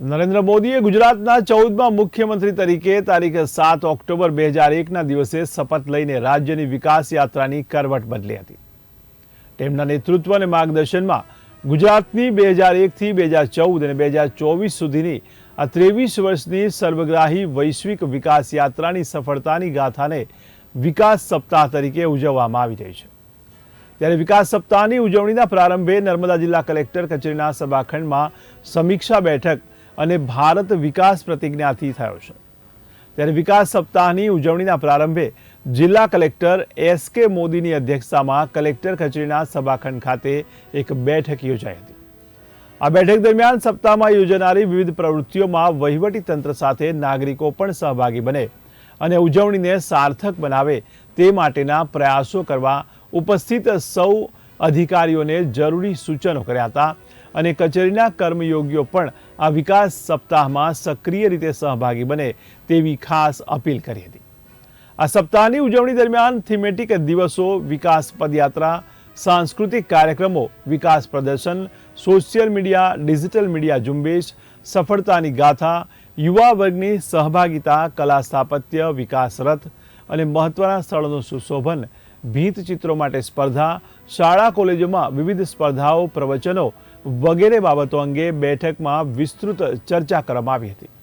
નરેન્દ્ર મોદીએ ગુજરાતના ચૌદમાં મુખ્યમંત્રી તરીકે તારીખ સાત ઓક્ટોબર બે હજાર એકના દિવસે શપથ લઈને રાજ્યની વિકાસ યાત્રાની કરવટ બદલી હતી. તેમના નેતૃત્વ અને માર્ગદર્શનમાં ગુજરાતની બે હજાર એકથી બે હજાર ચૌદ અને બે હજાર ચોવીસ સુધીની આ ત્રેવીસ વર્ષની સર્વગ્રાહી વૈશ્વિક વિકાસ યાત્રાની સફળતાની ગાથાને વિકાસ સપ્તાહ તરીકે ઉજવવામાં આવી રહી છે. ત્યારે વિકાસ સપ્તાહની ઉજવણીના પ્રારંભે નર્મદા જિલ્લા કલેક્ટર કચેરીના સભાખંડમાં સમીક્ષા બેઠક અને ભારત વિકાસ પ્રતિજ્ઞાથી થયો છે. ત્યારે વિકાસ સપ્તાહની ઉજવણીના પ્રારંભે જિલ્લા કલેક્ટર એસ કે મોદીની અધ્યક્ષતામાં કલેક્ટર કચેરીના સભાખંડ ખાતે એક બેઠક યોજાઈ હતી. આ બેઠક દરમિયાન સપ્તાહમાં યોજાનારી વિવિધ પ્રવૃત્તિઓમાં વહીવટી તંત્ર સાથે નાગરિકો પણ સહભાગી બને અને ઉજવણીને સાર્થક બનાવે તે માટેના પ્રયાસો કરવા ઉપસ્થિત સૌ અધિકારીઓને જરૂરી સૂચનો કર્યા હતા અને કચેરીના કર્મયોગીઓ પણ આ વિકાસ સપ્તાહમાં સક્રિય રીતે સહભાગી બને તેવી ખાસ અપીલ કરી હતી. આ સપ્તાહની ઉજવણી દરમિયાન થીમેટિક દિવસો, વિકાસ પદયાત્રા, સાંસ્કૃતિક કાર્યક્રમો, વિકાસ પ્રદર્શન, સોશિયલ મીડિયા, ડિજિટલ મીડિયા ઝુંબેશ, સફળતાની ગાથા, યુવા વર્ગની સહભાગિતા, કલા સ્થાપત્ય વિકાસ રથ અને મહત્વના સ્થળોનું સુશોભન ભીંત ચિત્રો માટે સ્પર્ધા, શાળા કોલેજોમાં વિવિધ સ્પર્ધાઓ, પ્રવચનો વગેરે બાબતો અંગે બેઠકમાં વિસ્તૃત ચર્ચા કરવામાં આવી હતી.